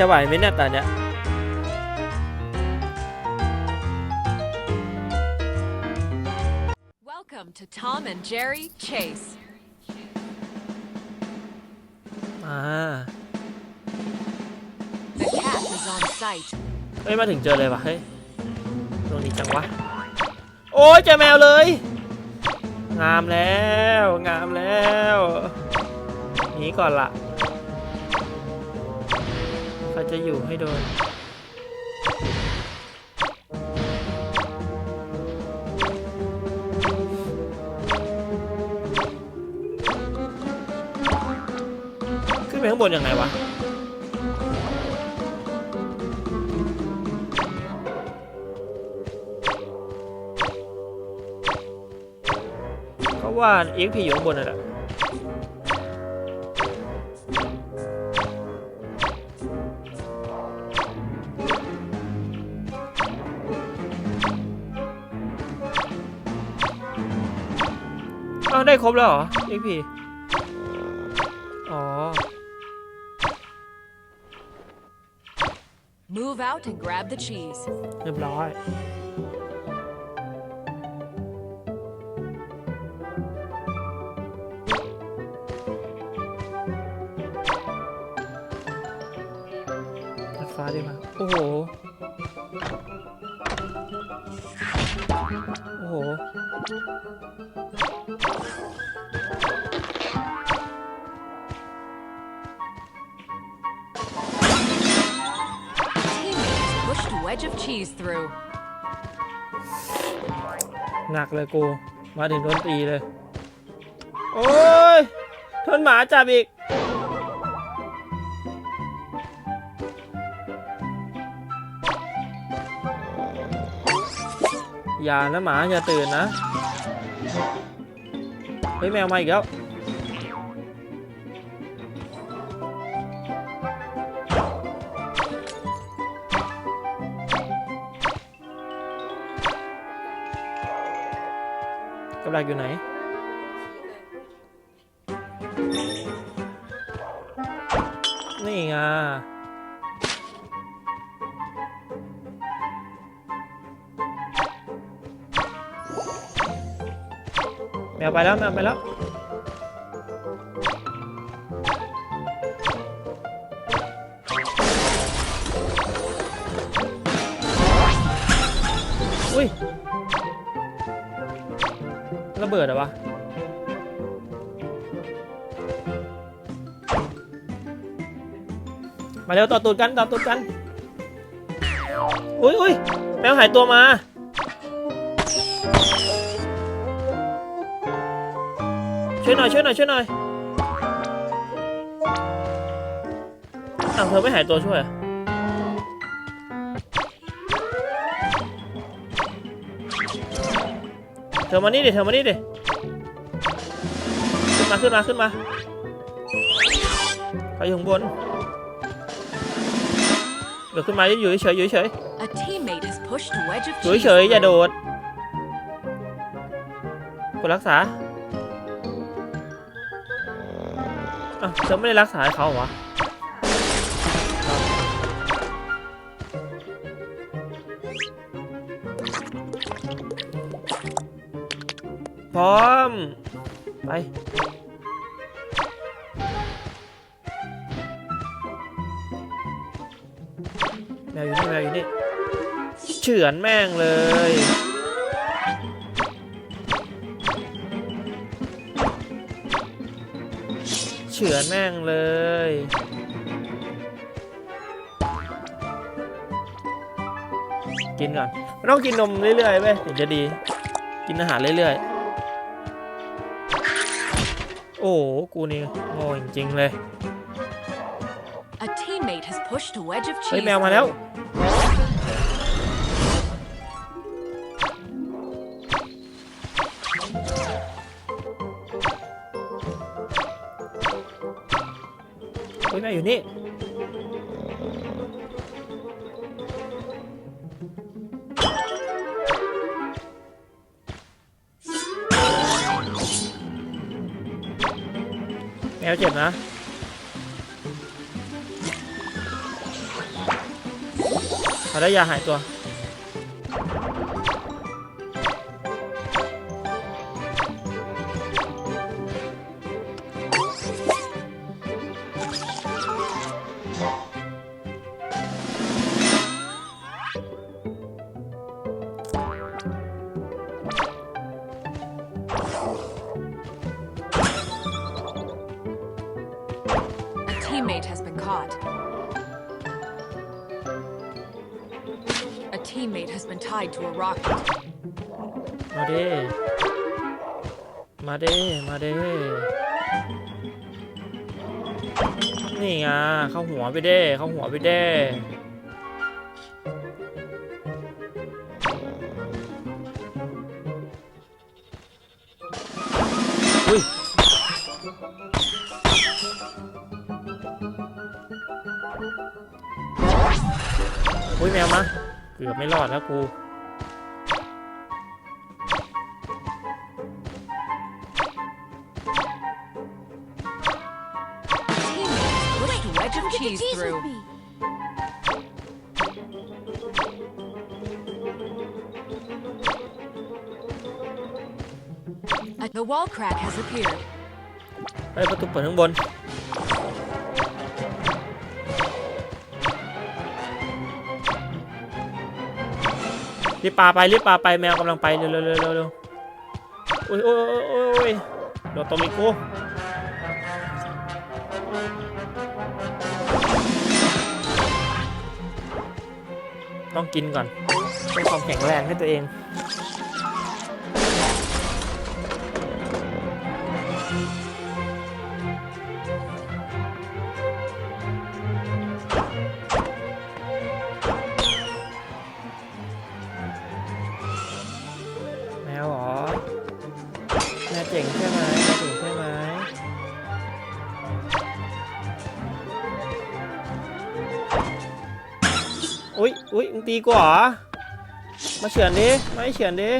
จะไหวไหมเนี่ยตอนเนี้ย Welcome to Tom and Jerry Chase. มา The cat is on site. เฮ้ยมาถึงเจอเลยว่ะเฮ้ยตรงนี้จังวะ โอ้ยเจอแมวเลย งามแล้ว งามแล้วหนีก่อนละ เขาจะอยู่ให้โดนขึ้นไปข้างบนยังไงวะเขาว่าเอ็กพีอยู่ข้างบนนั่นแหละ เอาได้ครบแล้วเหรอเอ็กพีอ๋อ Move out and grab the cheese. เรียบร้อย ตัดฟ้าได้มาโอ้โห โอ้โห wedge of cheese through. หนักเลยกู มาถึงโดนตีเลย โอ้ยทนหมาจับอีก อย่านะหมาอย่าตื่นนะ เฮ้ยแมวมาอีกแล้ว กำลังอยู่ไหน นี่ไงแมวไปแล้วแมวไปแล้วอุ้ย ระเบิดเหรอวะมาเร็วต่อตูดกันต่อตูดกันอุ้ยอุ้ยแมวหายตัวมาช่วยหน่อยช่วยหน่อยช่วยหน่อยอ้าวเธอไม่หายตัวช่วยเห เธอมานี่ดิเธอมานี่ดิขึ้นมาขึ้นมาขึ้นมาเขาอยู่ข้างบนเดี๋ยวขึ้นมาอยู่เฉยๆอยู่เฉย A teammate is pushed wedge of ๆอยู่ cheese. เฉยๆอย่าโดดกดรักษาอ้าวเธอไม่ได้รักษาให้เขาเหรอ พร้อม ไปแมวอยู่นี่แมวอยู่นี่เฉือนแม่งเลยเฉือนแม่งเลยกินก่อนไม่ต้องกินนมเรื่อยๆเว้ยถึงจะดี กินอาหารเรื่อยๆ โอ้โหกูนี่โง่จริงๆเลย A teammate has pushed a wedge of เฮ้ย cheese. แมวมาแล้ว through. เฮ้ยแม่อยู่นี่ ลเจ็บนะเขาได้ยาหายตัว has been tied to a rocket. มาเด้มาเด้มาเด้นี่ไงเข้าหัวไปเด้เข้าหัวไปเด้ อุ้ย อุ้ยแมวมา กือบไม่รอดแล้วกู A teammate has pushed a wedge of cheese through. A- The wall crack has appeared. เฮ้ยประตูเปิดข้างบน รีบปาไปรีบปาไปแมวกำลังไปเร็วเร็วเร็วเร็วเร็วโอ้ยโอ้ยโอ้ยโอ้ยโอ้ยโดดตรงมีกูต้องกินก่อนเพื่อความแข็งแรงให้ตัวเอง แม่งใช่ไหมแม่งใช่ไหมอุ๊ยอุ๊ยมึงตีกูเหรอมาเฉือนดิมาให้เฉือนดิ